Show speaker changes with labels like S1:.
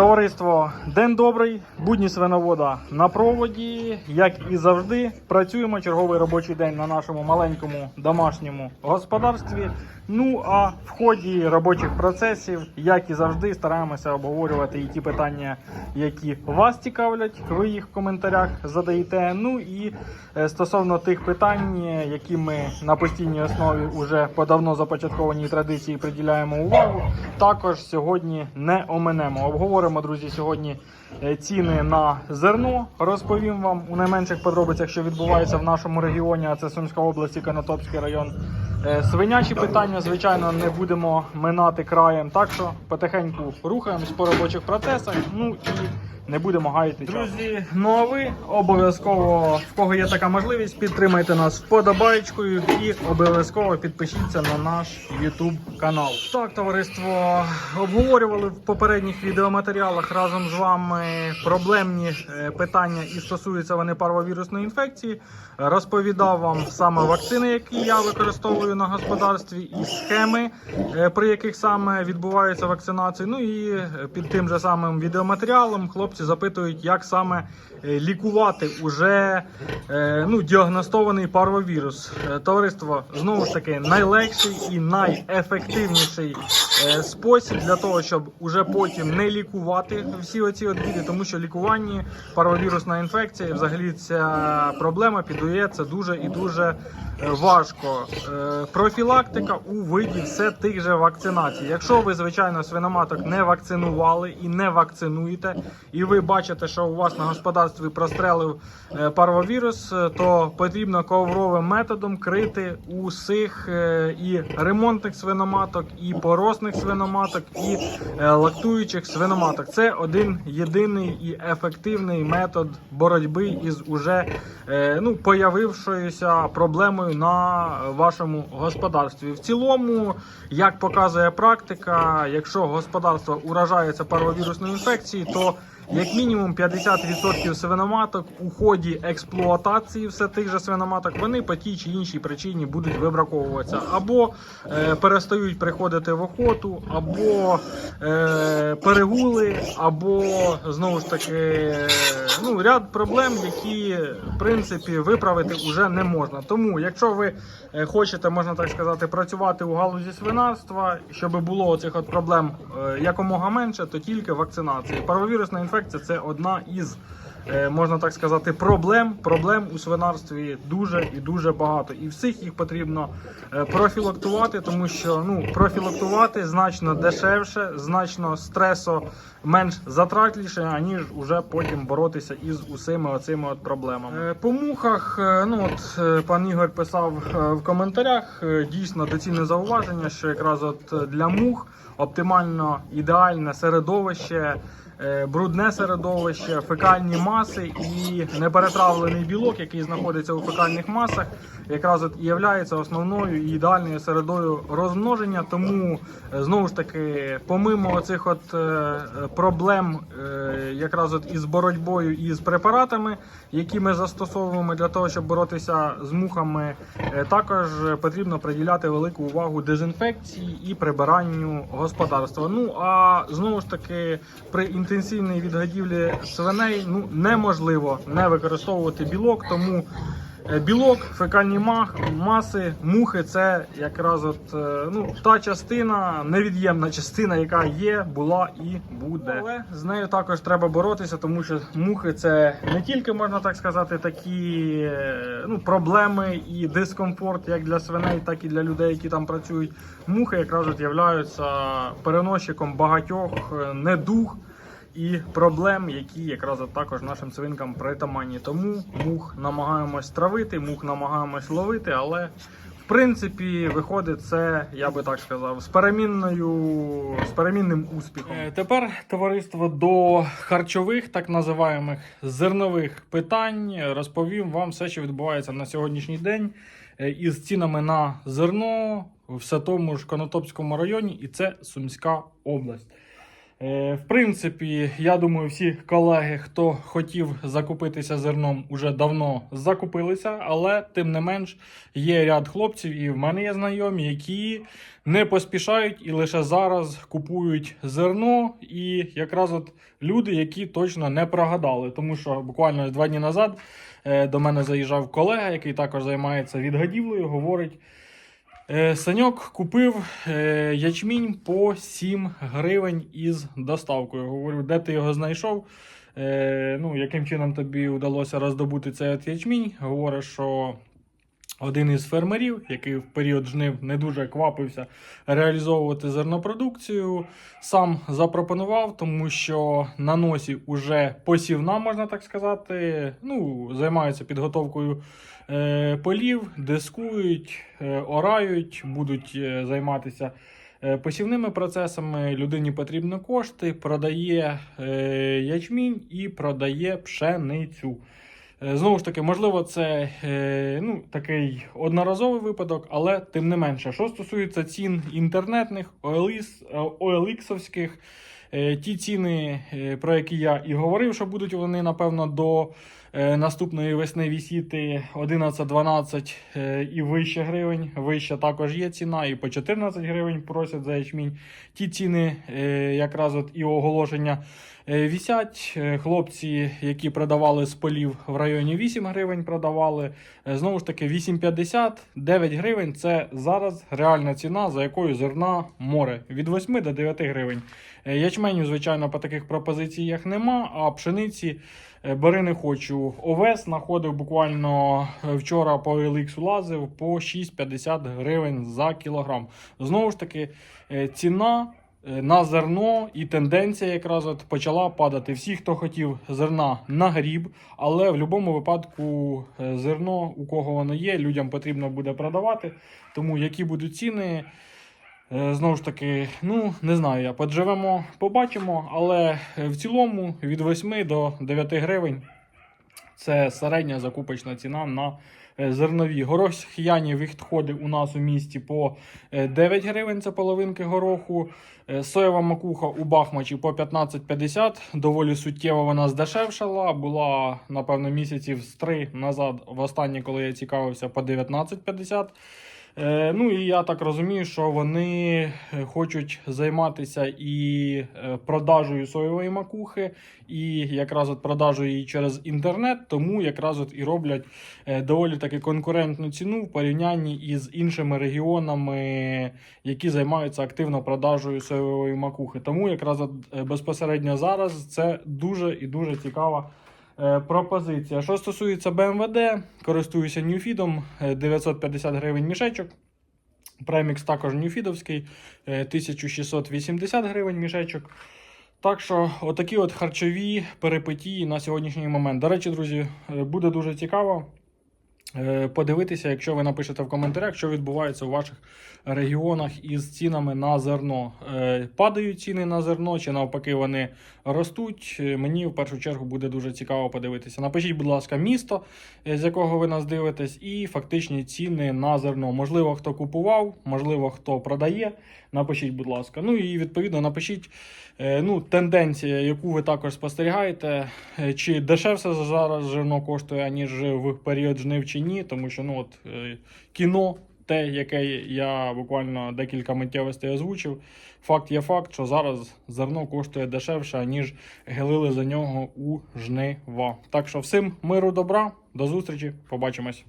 S1: Товариство, день добрий, будні свиновода на проводі. Як і завжди, працюємо черговий робочий день на нашому маленькому домашньому господарстві. Ну а в ході робочих процесів, як і завжди, стараємося обговорювати і ті питання, які вас цікавлять. Ви їх в коментарях задаєте. Ну і е, стосовно тих питань, які ми на постійній основі уже по давно започаткованій традиції приділяємо увагу. Також сьогодні не оминемо. Обговоримо, друзі, сьогодні е, ціни на зерно. Розповім вам у найменших подробицях, що відбувається в нашому регіоні, а це Сумська область і Конотопський район. Е, Свинячі питання, звичайно, не будемо минати краєм. Так що потихеньку рухаємось по робочих процесах. Ну і не будемо гаяти. Друзі, ну а ви обов'язково, в кого є така можливість, підтримайте нас вподобайкою і обов'язково підпишіться на наш YouTube канал. Так, товариство, обговорювали в попередніх відеоматеріалах разом з вами проблемні е, питання і стосуються вони парвовірусної інфекції. Розповідав вам саме вакцини, які я використовую на господарстві, і схеми, е, при яких саме відбувається вакцинація. Ну і е, під тим же самим відеоматеріалом хлопці запитують, як саме е, лікувати уже е, ну, діагностований парвовірус. Е, Товариство знову ж таки найлегший і найефективніший спосіб для того, щоб уже потім не лікувати всі оці от тому що лікування парвовірусна інфекція, взагалі ця проблема піддається дуже і дуже важко. Профілактика у виді все тих же вакцинацій. Якщо ви, звичайно, свиноматок не вакцинували і не вакцинуєте, і ви бачите, що у вас на господарстві прострелив е, парвовірус, е, то потрібно ковровим методом крити усіх е, і ремонтних свиноматок, і поросних свиноматок, і лактуючих свиноматок. Це один єдиний і ефективний метод боротьби із уже ну, появившоюся проблемою на вашому господарстві. В цілому, як показує практика, якщо господарство уражається парвовірусною інфекцією, то як мінімум 50% свиноматок у ході експлуатації все тих же свиноматок вони по тій чи іншій причині будуть вибраковуватися. Або е, перестають приходити в охоту, або е, перегули, або знову ж таки е, ну, ряд проблем, які в принципі виправити вже не можна. Тому, якщо ви е, хочете, можна так сказати, працювати у галузі свинарства, щоб було оцих от проблем е, якомога менше, то тільки вакцинація. Парвовірусна інфекція це одна із. Е, Можна так сказати, проблем. Проблем у свинарстві дуже і дуже багато. І всіх їх потрібно е, профілактувати, тому що ну, профілактувати значно дешевше, значно стресо менш затратніше, аніж уже потім боротися із усіми оцими от проблемами. Е, По мухах, ну от пан Ігор писав в коментарях, дійсно доцільне зауваження, що якраз от для мух оптимально ідеальне середовище. Е, Брудне середовище, фекальні маси і неперетравлений білок, який знаходиться у фекальних масах, якраз от є основною і ідеальною середою розмноження. Тому е, знову ж таки, помимо оцих от е, проблем, якраз от із боротьбою і з препаратами, які ми застосовуємо для того, щоб боротися з мухами, також потрібно приділяти велику увагу дезінфекції і прибиранню господарства. Ну а знову ж таки, при інтенсивній відгодівлі свиней ну неможливо не використовувати білок, тому. Е, Білок, фекальні мах, маси, мухи це якраз от е, ну та частина, невід'ємна частина, яка є, була і буде. Але з нею також треба боротися, тому що мухи це не тільки можна так сказати, такі е, ну проблеми і дискомфорт, як для свиней, так і для людей, які там працюють. Мухи якраз от являються переносчиком багатьох недуг і проблем, які якраз також нашим свинкам притаманні. Тому мух намагаємось травити, мух намагаємось ловити, але в принципі виходить це, я би так сказав, з перемінною, з перемінним успіхом. Е, Тепер товариство до харчових, так називаємих зернових питань. Розповім вам все, що відбувається на сьогоднішній день е, із цінами на зерно в все тому ж Конотопському районі, і це Сумська область. Е, В принципі, я думаю, всі колеги, хто хотів закупитися зерном, уже давно закупилися, але тим не менш є ряд хлопців, і в мене є знайомі, які не поспішають і лише зараз купують зерно. І якраз от люди, які точно не прогадали, тому що буквально два дні назад е, до мене заїжджав колега, який також займається відгадівлею, говорить. Е, Саньок купив е, ячмінь по 7 гривень із доставкою. Говорю, де ти його знайшов? Е, ну, яким чином тобі вдалося роздобути цей ячмінь? Говорить, що один із фермерів, який в період жнив не дуже квапився реалізовувати зернопродукцію, сам запропонував, тому що на носі уже посівна, можна так сказати. Ну, займаються підготовкою е, полів, дискують, е, орають, будуть е, займатися е, посівними процесами. Людині потрібні кошти, продає е, ячмінь і продає пшеницю. Е, Знову ж таки, можливо, це е, ну, такий одноразовий випадок, але тим не менше. Що стосується цін інтернетних, OLX, OLX-овських, е, ті ціни, про які я і говорив, що будуть вони, напевно, до наступної весни вісіти 11-12 е, і вище гривень. Вище також є ціна, і по 14 гривень просять за ячмінь. Ті ціни, е, якраз от і оголошення е, вісять. Е, Хлопці, які продавали з полів в районі 8 гривень, продавали. Е, Знову ж таки, 8,50, 9 гривень це зараз реальна ціна, за якою зерна море від 8 до 9 гривень. Е, Ячменю, звичайно, по таких пропозиціях нема, а пшениці е, бери не хочу. Овес знаходив буквально е, вчора по OLX лазив по 6,50 гривень за кілограм. Знову ж таки, е, ціна е, на зерно і тенденція якраз от почала падати. Всі, хто хотів зерна, нагріб, але в будь-якому випадку е, зерно, у кого воно є, людям потрібно буде продавати. Тому які будуть ціни. Е, Знову ж таки, ну не знаю я. Подживемо, побачимо, але е, в цілому від 8 до 9 гривень це середня закупочна ціна на е, зернові. Горох'яні відходи у нас у місті по е, 9 гривень, це половинки гороху. Е, Соєва макуха у Бахмачі по 15,50. Доволі суттєво вона здешевшала. Була, напевно, місяців з 3 назад, востаннє, коли я цікавився, по 19,50. Е, ну і я так розумію, що вони е, хочуть займатися і е, продажею соєвої макухи, і якраз от продажею її через інтернет, тому якраз от і роблять доволі таки конкурентну ціну в порівнянні із іншими регіонами, які займаються активно продажею соєвої макухи. Тому якраз от безпосередньо зараз це дуже і дуже цікава. Е, Пропозиція. Що стосується БМВД, користуюся Ньюфідом 950 гривень мішечок. Премікс також Ньюфідовський, е, 1680 гривень мішечок. Так що, отакі от харчові перипетії на сьогоднішній момент. До речі, друзі, е, буде дуже цікаво е, подивитися, якщо ви напишете в коментарях, що відбувається у ваших регіонах із цінами на зерно. Е, Падають ціни на зерно, чи навпаки вони ростуть. Е, Мені в першу чергу буде дуже цікаво подивитися. Напишіть, будь ласка, місто, е, з якого ви нас дивитесь, і фактичні ціни на зерно. Можливо, хто купував, можливо, хто продає. Напишіть, будь ласка. Ну і відповідно напишіть е, ну, тенденція, яку ви також спостерігаєте, е, чи дешевше зараз зерно коштує, аніж в період жнив чи ні, тому що ну, от, е, кіно. Те, яке я буквально декілька миттєвостей озвучив. Факт є факт, що зараз зерно коштує дешевше, ніж гелили за нього у жнива. Так що всім миру добра, до зустрічі, побачимось.